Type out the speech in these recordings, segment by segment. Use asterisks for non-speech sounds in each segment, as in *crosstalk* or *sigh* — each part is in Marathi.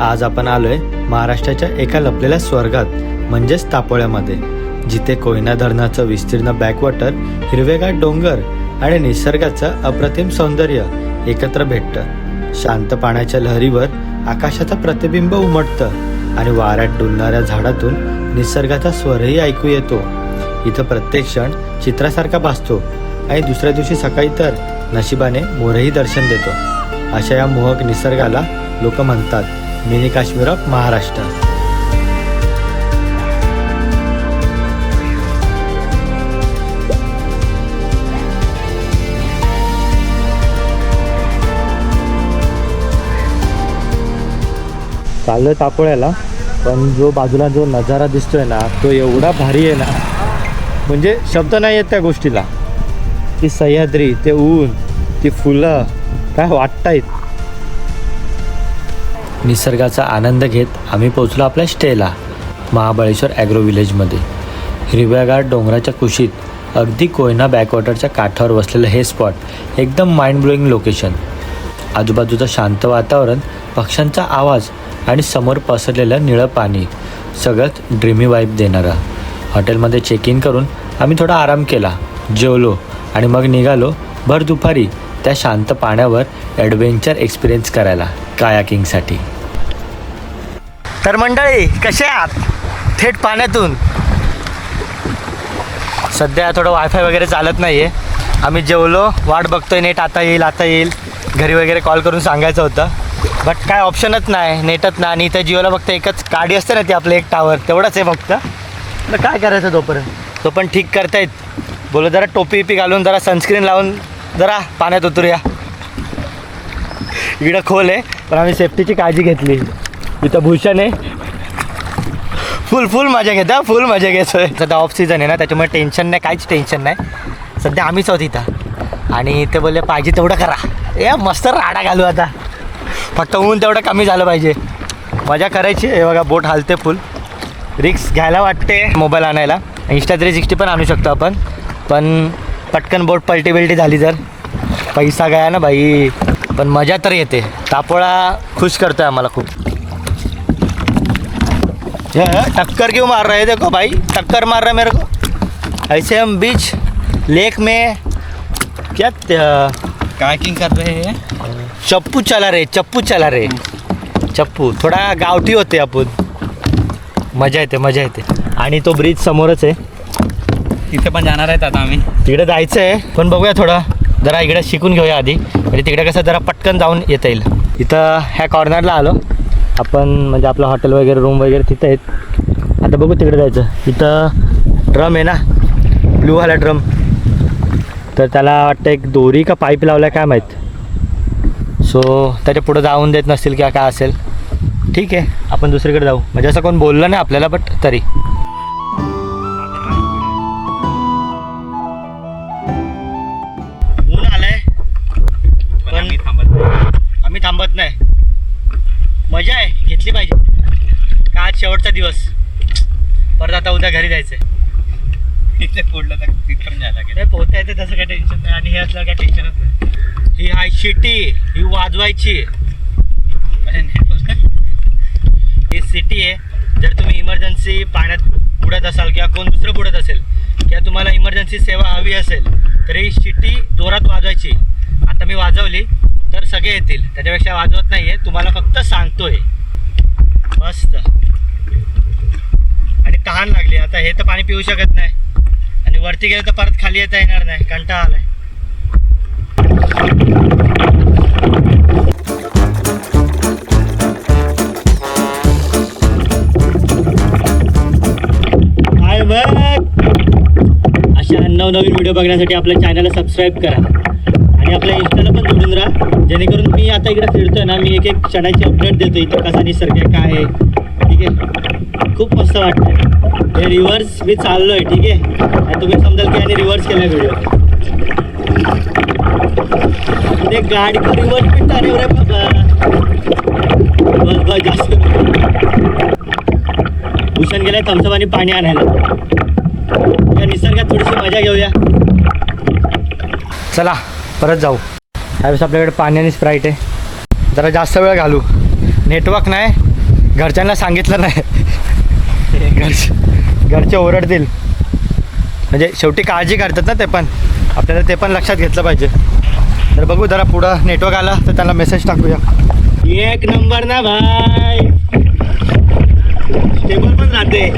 आज आपण आलोय महाराष्ट्राच्या एका लपलेल्या स्वर्गात म्हणजेच तापोळ्यामध्ये जिथे कोयना धरणाचं विस्तीर्ण बॅकवॉटर हिरवेगार डोंगर आणि निसर्गाचं अप्रतिम सौंदर्य एकत्र भेटतं. शांत पाण्याच्या लहरीवर आकाशाचं प्रतिबिंब उमटतं आणि वाऱ्यात डुलणाऱ्या झाडातून निसर्गाचा स्वरही ऐकू येतो. इथं प्रत्येक क्षण चित्रासारखा भासतो आणि दुसऱ्या दिवशी सकाळी तर नशिबाने मोरही दर्शन देतो. अशा या मोहक निसर्गाला लोक म्हणतात. Mini Kashmir of Maharashtra. चाललोय तापोळ्याला पण जो बाजूला जो नजारा दिसतोय ना तो एवढा भारी आहे ना म्हणजे शब्द नाही आहेत त्या गोष्टीला. ती सह्याद्री ते ऊन ती फुलं काय वाटतायत निसर्गाचा आनंद घेत आम्ही पोचलो आपल्या स्टेला महाबळेश्वर ॲग्रो विलेजमध्ये हिरव्यागार डोंगराच्या कुशीत अगदी कोयना बॅकवॉटरच्या काठावर बसलेलं हे स्पॉट एकदम माइंड ब्लोईंग लोकेशन. आजूबाजूचं शांत वातावरण पक्ष्यांचा आवाज आणि समोर पसरलेलं निळं पाणी सगळंच ड्रीमी वाईब देणारं. हॉटेलमध्ये चेक इन करून आम्ही थोडा आराम केला जेवलो आणि मग निघालो भर दुपारी त्या शांत पाण्यावर ॲडव्हेंचर एक्सपिरियन्स करायला कायाकिंगसाठी. तर मंडळी कसे आहात? थेट पाण्यातून. सध्या थोडं वायफाय वगैरे चालत नाही आहे आम्ही जेवलो वाट बघतोय नेट आता येईल आता येईल. घरी वगैरे कॉल करून सांगायचं होतं. बट काय ऑप्शनच नाही नेटच नाही. आणि इथं जिओला फक्त एकच गाडी असते ना ती आपलं एक टावर तेवढंच आहे फक्त. तर काय करायचं तोपर्यंत? तो पण ठीक करतायत. बोलो जरा टोपी विपी घालून जरा सनस्क्रीन लावून जरा पाण्यात उतरूया. इकडं खोल आहे पण आम्ही सेफ्टीची काळजी घेतली. इथं भूषण आहे. फुल फुल मजा घेत फुल मजा घेतोय. सध्या ऑफ सीझन आहे ना त्याच्यामुळे टेन्शन नाही काहीच टेन्शन नाही. सध्या आम्हीच आहोत इथं. आणि ते बोलले पाहिजे तेवढं करा. ए मस्त राडा घालू आता. फक्त ऊन तेवढं कमी झालं पाहिजे. मजा करायची हे बघा बोट हालते फुल रिक्स घ्यायला वाटते. मोबाईल आणायला. इंस्टा थ्री सिक्स्टी पण आणू शकतो आपण. पण पटकन बोट पलटी बिलटी झाली जर पैसा गया ना भाई. पण मजा तर येते. तापोळा खुश करतोय आम्हाला खूप. टक्कर क्यों मार रहे देखो भाई टक्कर मार रहा मेरे को. ऐसे हम बीच लेक में क्या कायकिंग कर रहे हैं। चप्पू चला रे चप्पू चला रे चप्पू थोडा गावठी होते आपण मजा येते मजा येते. आणि तो ब्रिज समोरच आहे. तिथे पण जाणार आहेत आता आम्ही. तिकडे जायचं आहे पण बघूया थोडं. जरा इकडे शिकून घेऊया आधी. म्हणजे तिकडे कसं जरा पटकन जाऊन येता येईल. इथं ह्या कॉर्नरला आलो. आपण म्हणजे आपलं हॉटेल वगैरे रूम वगैरे तिथं आहेत. आता बघू तिकडे जायचं. इथं ड्रम आहे ना? ब्लूवाला ड्रम तर त्याला वाटतं एक दोरी का पाईप लावला काय माहीत. सो त्याच्या पुढं जाऊन देत नसतील किंवा काय असेल. ठीक आहे आपण दुसरीकडे जाऊ. म्हणजे असं कोण बोललं नाही आपल्याला बट तरी. आम्ही थांबत नाही. मजा आहे घेतली पाहिजे. का आज शेवटचा दिवस? परत आता उद्या घरी जायचंय. इथे पुढलं तर तिथपर्यंत जायला नाही पोहता येते तसं काही टेन्शन नाही. आणि हे असलं काही टेन्शनच नाही. ही हाय शिटी ही वाजवायची. ही सिटी आहे. जर तुम्ही इमर्जन्सी पाण्यात बुडत असाल किंवा कोण दुसरं बुडत असेल किंवा तुम्हाला इमर्जन्सी सेवा हवी असेल तर ही शिटी जोरात वाजवायची. आता मी वाजवली. तर सगळे येतील. त्याच्यापेक्षा वाजवत नाही आहे तुम्हाला फक्त सांगतोय. मस्त. आणि तहान लागली. आता हे तर पाणी पिऊ शकत नाही. आणि वरती गेलं तर परत खाली येता येणार नाही. कंटाळा आलाय. काय बघ? अशा नवनवीन व्हिडिओ बघण्यासाठी आपल्या चॅनलला सबस्क्राईब करा. आणि आपल्या इंस्टाला पण जोडून राहा. जेणेकरून मी आता इकडे फिरतोय ना मी एक एक क्षणाची अपडेट देतो इथं कसा निसर्ग आहे काय आहे. ठीक आहे? खूप मस्त वाटतं हे रिव्हर्स मी चाललोय ठीक आहे? आणि तुम्ही समजाल की आणि रिव्हर्स केला व्हिडिओ ते गाडी को रिव्हर्स पिटता रे रे बाबा. बस बस जास्त. भूषण गेलाय थम्सअप आणि पाणी आणायला. या निसर्गात थोडीशी मजा घेऊया. चला. परत जाऊ. त्यावेळेस आपल्याकडे पाणी आणि स्प्राईट आहे. जरा जास्त वेळ घालू. नेटवर्क नाही. घरच्यांना सांगितलं नाही. *laughs* घरचे घरचे ओरडतील. म्हणजे शेवटी काळजी करतात ना ते पण. आपल्याला ते पण लक्षात घेतलं पाहिजे. तर बघू जरा पुढं नेटवर्क आला तर त्याला मेसेज टाकूया. एक नंबर ना भाई. टेबल पण राहते.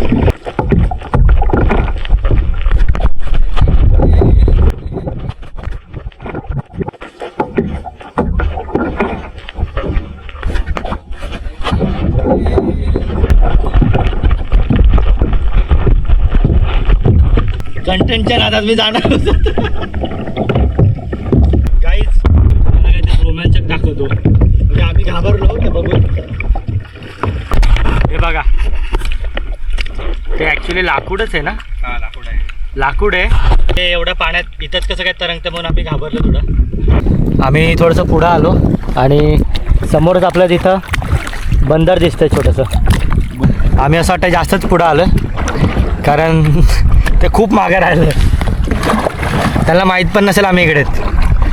कंटेंटच्या नादात मी जाणार काहीच मला काहीतरी रोमांचक दाखवतो. म्हणजे आम्ही घाबरलो ते बघून. हे बघा. ते ॲक्च्युली लाकूडच आहे ना? हा लाकूड आहे. लाकूड आहे. ते एवढ्या पाण्यात इथंच कसं काय तरंगतं म्हणून आम्ही घाबरलो थोडं. आम्ही थोडंसं पुढं आलो आणि समोरच आपल्या तिथं बंदर दिसतंय छोटंसं. आम्ही असं वाटतं जास्तच पुढं आलं कारण ते खूप मागे राहिलं. त्याला माहीत पण नसेल आम्ही इकडे.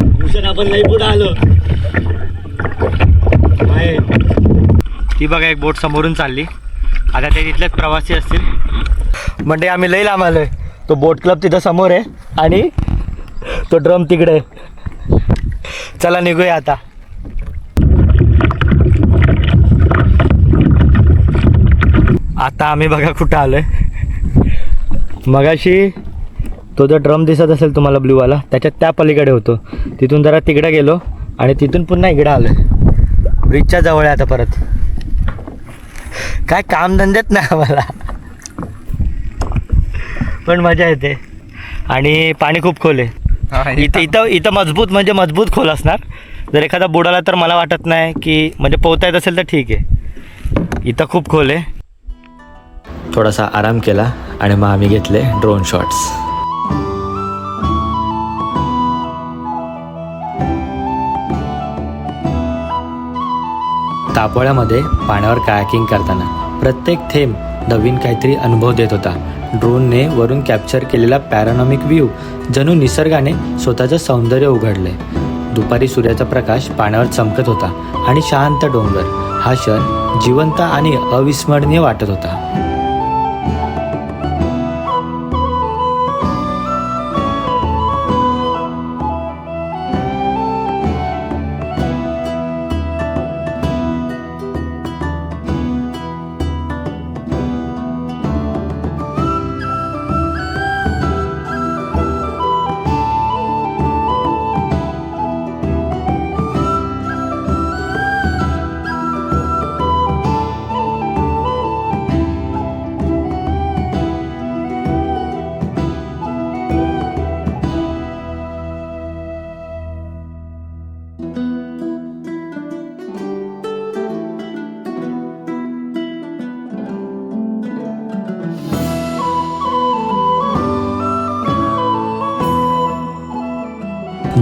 भूषण आपण नाही पुढं आलो. ती बघा एक बोट समोरून चालली. आता ते तिथलेच प्रवासी असतील. म्हणजे आम्ही लई लांब आलोय. तो बोट क्लब तिथं समोर आहे आणि तो ड्रम तिकडे. चला निघूया आता. आता आम्ही बघा कुठं आलोय. मगाशी तो जो ड्रम दिसत असेल तुम्हाला ब्ल्यूवाला त्याच्यात त्या पलीकडे होतो. तिथून जरा तिकडे गेलो आणि तिथून पुन्हा इकडे आलोय. ब्रिजच्या जवळ आहे आता परत. काय कामधंदेच नाही आम्हाला. पण मजा येते. आणि पाणी खूप खोल आहे. इथं इथं इथं मजबूत म्हणजे मजबूत खोल असणार. जर एखादा बुडाला तर मला वाटत नाही की म्हणजे पोहता येत असेल तर ठीक आहे. इथं खूप खोल आहे. थोडासा आराम केला आणि मग आम्ही घेतले ड्रोन शॉट्स तापोळ्यामध्ये पाण्यावर कायाकिंग करताना प्रत्येक थेंब नवीन काहीतरी अनुभव देत होता. ड्रोनने वरून कॅप्चर केलेला पॅरानॉमिक व्ह्यू जणू निसर्गाने स्वतःचं सौंदर्य उघडले. दुपारी सूर्याचा प्रकाश पाण्यावर चमकत होता आणि शांत डोंगर. हा क्षण जिवंत आणि अविस्मरणीय वाटत होता.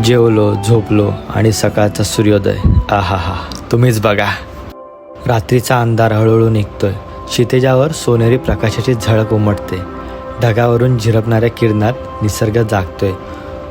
जेवलो झोपलो आणि सकाळचा सूर्योदय. आहा हा तुम्हीच बघा. रात्रीचा अंधार हळूहळू निघतोय. शितेजावर सोनेरी प्रकाशाची झळक उमटते. ढगावरून झिरपणाऱ्या किरणात निसर्ग जागतोय.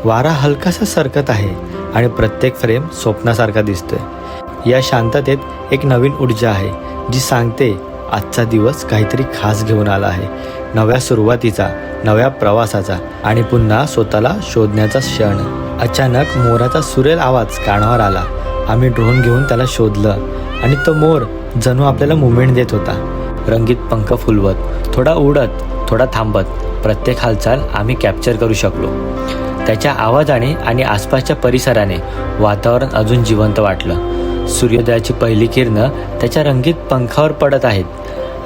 वारा हलकासा सरकत आहे आणि प्रत्येक फ्रेम स्वप्नासारखा दिसतोय. या शांततेत एक नवीन ऊर्जा आहे जी सांगते आजचा दिवस काहीतरी खास घेऊन आला आहे. नव्या सुरुवातीचा नव्या प्रवासाचा आणि पुन्हा स्वतःला शोधण्याचा क्षण. अचानक मोराचा सुरेल आवाज कानावर आला. आम्ही ड्रोन घेऊन त्याला शोधलं आणि तो मोर जणू आपल्याला मुवमेंट देत होता. रंगीत पंख फुलवत थोडा उडत थोडा थांबत प्रत्येक हालचाल आम्ही कॅप्चर करू शकलो. त्याच्या आवाजाने आणि आसपासच्या परिसराने वातावरण अजून जिवंत वाटलं. सूर्योदयाची पहिली किरणं त्याच्या रंगीत पंखावर पडत आहेत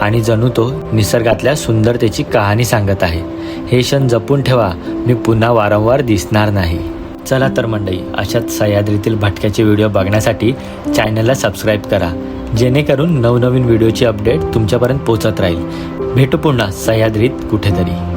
आणि जणू तो निसर्गातल्या सुंदरतेची कहाणी सांगत आहे. हे क्षण जपून ठेवा मी पुन्हा वारंवार दिसणार नाही. चला तर मंडळी अशाच सह्याद्रीतील भटक्याचे व्हिडिओ बघण्यासाठी चॅनलला सबस्क्राईब करा. जेणेकरून नवनवीन व्हिडिओची अपडेट तुमच्यापर्यंत पोहोचत राहील. भेटू पुन्हा सह्याद्रीत कुठेतरी.